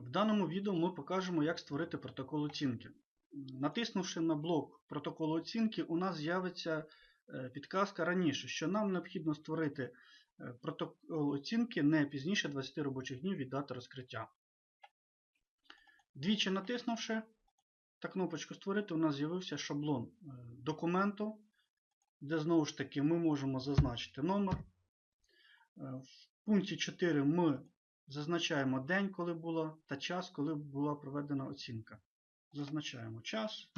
В даному відео ми покажемо, як створити протокол оцінки. Натиснувши на блок протоколу оцінки, у нас з'явиться е, підказка раніше, що нам необхідно створити е, протокол оцінки не пізніше 20 робочих днів від дати розкриття. Двічі натиснувши та кнопочку Створити, у нас з'явився шаблон е, документу, де знову ж таки ми можемо зазначити номер. В пункті 4 ми зазначаємо день, коли була, та час, коли була проведена оцінка. Зазначаємо час.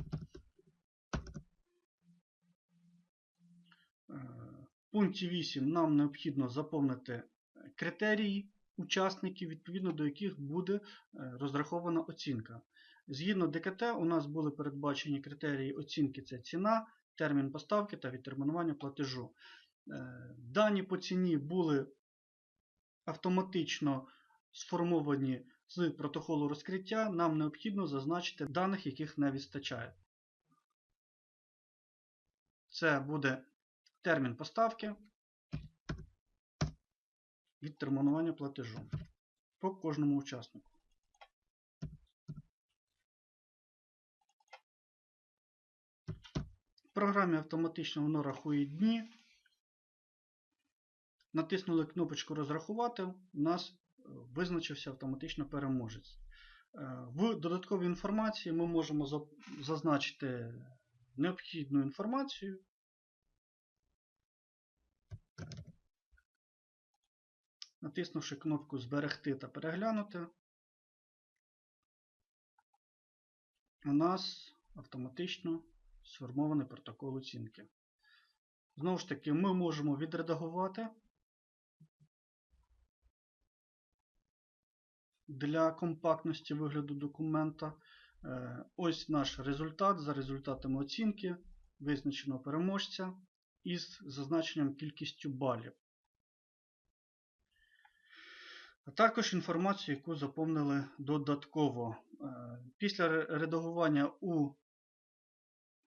Е, В пункті 8 нам необхідно заповнити критерії учасників, відповідно до яких буде е, розрахована оцінка. Згідно ДКТ, у нас були передбачені критерії оцінки це ціна, термін поставки та відтермінування платежу. Е, Дані по ціні були автоматично сформовані з протоколу розкриття, нам необхідно зазначити даних, яких не вистачає. Це буде термін поставки, відтермінування платежу по кожному учаснику. В програмі автоматично воно рахує дні. Натиснули кнопочку Розрахувати, у нас визначився автоматично переможець. Е, В додатковій інформації ми можемо зазначити необхідну інформацію. Натиснувши кнопку Зберегти та переглянути, у нас автоматично сформований протокол оцінки. Знову ж таки, ми можемо відредагувати для компактності вигляду документа. Е, Ось наш результат. За результатами оцінки визначено переможця із зазначенням кількістю балів. А також інформацію, яку заповнили додатково. Е, Після редагування у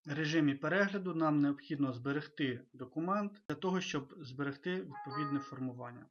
режимі перегляду нам необхідно зберегти документ для того, щоб зберегти відповідне формування.